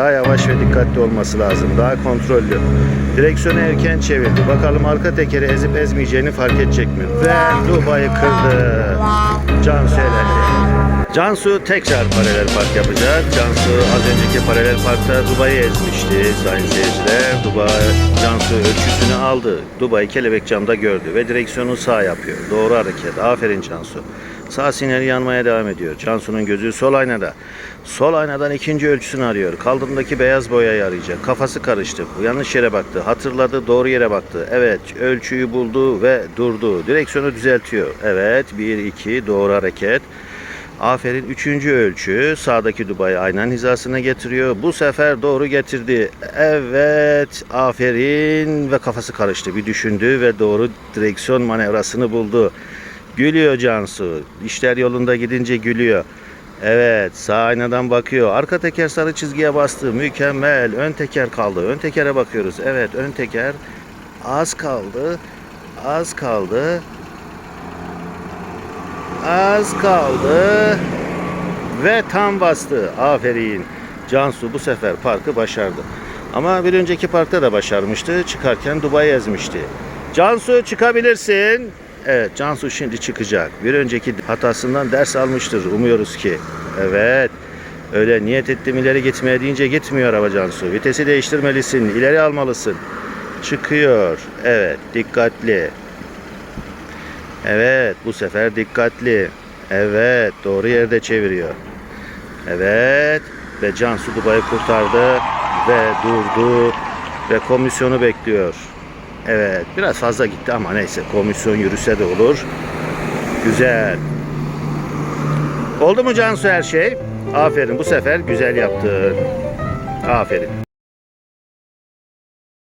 Daha yavaş ve dikkatli olması lazım. Daha kontrollü. Direksiyonu erken çevirdi. Bakalım arka tekeri ezip ezmeyeceğini fark edecek mi? Ve Dubai'yi kırdı. Cansu elendi. Cansu tekrar paralel park yapacak. Cansu az önceki paralel parkta Dubai'yi ezmişti sayın seyirciler. Dubai Cansu ölçüsünü aldı. Dubai kelebek camda gördü ve direksiyonu sağ yapıyor. Doğru hareket. Aferin Cansu. Sağ sinyali yanmaya devam ediyor. Cansu'nun gözü sol aynada. Sol aynadan ikinci ölçüsünü arıyor. Kaldırımdaki beyaz boyayı arayacak. Kafası karıştı. Yanlış yere baktı. Hatırladı. Doğru yere baktı. Evet. Ölçüyü buldu ve durdu. Direksiyonu düzeltiyor. Evet. 1 2 doğru hareket. Aferin. Üçüncü ölçü. Sağdaki Dubai aynen hizasına getiriyor. Bu sefer doğru getirdi. Evet. Aferin. Ve kafası karıştı. Bir düşündü ve doğru direksiyon manevrasını buldu. Gülüyor Cansu. İşler yolunda gidince gülüyor. Evet sağ aynadan bakıyor. Arka teker sarı çizgiye bastı. Mükemmel. Ön teker kaldı. Ön tekere bakıyoruz. Evet ön teker az kaldı. Az kaldı. Az kaldı. Ve tam bastı. Aferin. Cansu bu sefer parkı başardı. Ama bir önceki parkta da başarmıştı. Çıkarken Dubai ezmişti. Cansu çıkabilirsin. Evet Cansu şimdi çıkacak. Bir önceki hatasından ders almıştır umuyoruz ki. Evet. Öyle niyet ettim ileri gitmeye deyince gitmiyor araba Cansu. Vitesi değiştirmelisin. ileri almalısın. Çıkıyor. Evet dikkatli. Evet bu sefer dikkatli. Evet doğru yerde çeviriyor. Evet ve Cansu Dubai'yi kurtardı ve durdu ve komisyonu bekliyor. Evet biraz fazla gitti ama neyse komisyon yürüse de olur. Güzel. Oldu mu Cansu her şey? Aferin bu sefer güzel yaptın. Aferin.